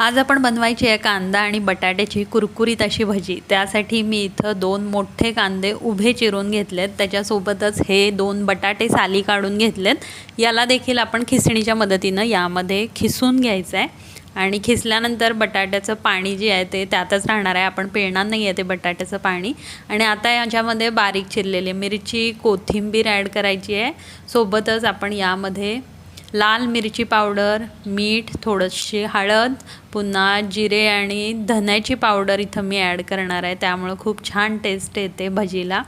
आज आपण बनवायची आहे कांदा आणि बटाट्याची कुरकुरीत अशी भजी. त्यासाठी मी इथं दोन मोठे कांदे उभे चिरून घेतलेत. त्याच्यासोबतच हे दोन बटाटे साली काढून घेतलेत. याला देखील आपण खिसणीच्या मदतीनं यामध्ये खिसून घ्यायचं आहे आणि खिसल्यानंतर बटाट्याचं पाणी जे आहे ते त्यातच राहणार आहे. आपण पिळणार नाही आहे ते बटाट्याचं पाणी. आणि आता याच्यामध्ये बारीक चिरलेली मिरची कोथिंबीर ॲड करायची आहे. सोबतच आपण यामध्ये लाल मिरची पावडर मीठ थोडंशी हळद पुन्हा जिरे आणि धन्याची पावडर इथं मी ॲड करणार आहे. त्यामुळं खूप छान टेस्ट येते भजीला.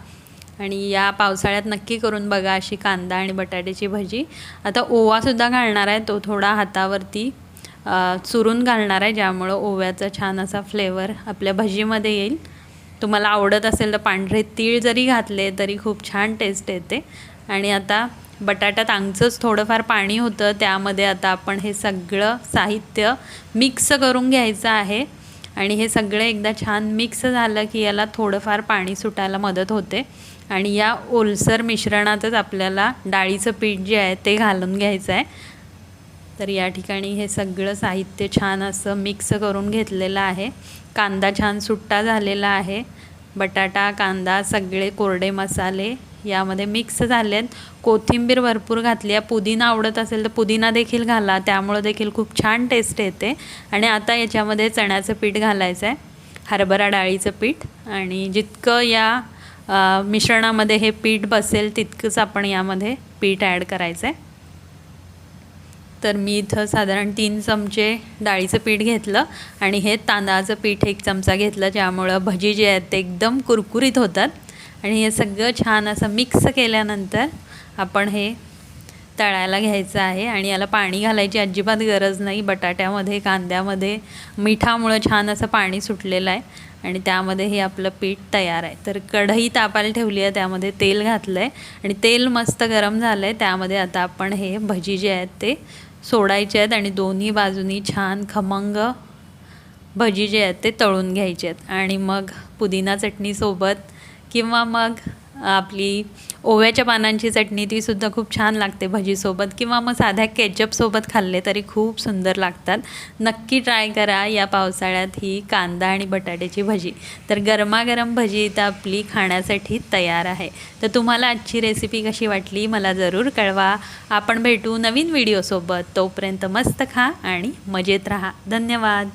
आणि या पावसाळ्यात नक्की करून बघा अशी कांदा आणि बटाट्याची भजी. आता ओवासुद्धा घालणार आहे तो थोडा हातावरती चुरून घालणार आहे ज्यामुळं ओव्याचा छान असा फ्लेवर आपल्या भजीमध्ये येईल. तुम्हाला आवडत असेल तर पांढरे तीळ जरी घातले तरी खूप छान टेस्ट येते. आणि आता बटाट्यात आंगचंच थोडंफार पाणी होतं. त्यामध्ये आता आपण हे सगळं साहित्य मिक्स करून घ्यायचं आहे. आणि हे सगळं एकदा छान मिक्स झालं की याला थोडंफार पाणी सुटायला मदत होते. आणि या ओलसर मिश्रणातच आपल्याला डाळीचं पीठ जे आहे ते घालून घ्यायचं आहे. तर या ठिकाणी हे सगळं साहित्य छान असं मिक्स करून घेतलेलं आहे. कांदा छान सुट्टा झालेला आहे. बटाटा कांदा सगळे कोरडे मसाले यामध्ये मिक्स झाले आहेत. कोथिंबीर भरपूर घातली आहे. पुदिना आवडत असेल तर पुदिना देखील घाला. त्यामुळं देखील खूप छान टेस्ट येते. आणि आता याच्यामध्ये चण्याचं पीठ घालायचं आहे. हरभरा डाळीचं पीठ. आणि जितकं या मिश्रणामध्ये हे पीठ बसेल तितकंच आपण यामध्ये पीठ ॲड करायचं आहे. तर मी इथं साधारण तीन चमचे डाळीचं पीठ घेतलं. आणि हे तांदळाचं पीठ एक चमचा घेतलं. ज्यामुळं भजी जे आहेत ते एकदम कुरकुरीत होतात. आणि हे सगळं छान असं मिक्स केल्यानंतर आपण हे तळायला घ्यायचं आहे आणि याला पाणी घालायची अजिबात गरज नाही. बटाट्यामध्ये कांद्यामध्ये मिठामुळं छान असं पाणी सुटलेलं आहे आणि त्यामध्ये हे आपलं पीठ तयार आहे. तर कढई तापायला ठेवली आहे त्यामध्ये तेल घातलं आहे आणि तेल मस्त गरम झालं आहे त्यामध्ये आता आपण हे भजी जे आहेत ते सोडायचे आहेत आणि दोन्ही बाजूनी छान खमंग भजी जे आहेत ते तळून घ्यायचे आहेत. आणि मग पुदिना चटणीसोबत किंवा मग आपली ओव्याच्या पानांची चटणी तीसुद्धा खूप छान लागते भजीसोबत किंवा मग साध्या केचपसोबत खाल्ले तरी खूप सुंदर लागतात. नक्की ट्राय करा या पावसाळ्यात ही कांदा आणि बटाट्याची भजी. तर गरमागरम भजी इथं आपली खाण्यासाठी तयार आहे. तर तुम्हाला आजची रेसिपी कशी वाटली मला जरूर कळवा. आपण भेटू नवीन व्हिडिओसोबत तोपर्यंत मस्त खा आणि मजेत राहा. धन्यवाद.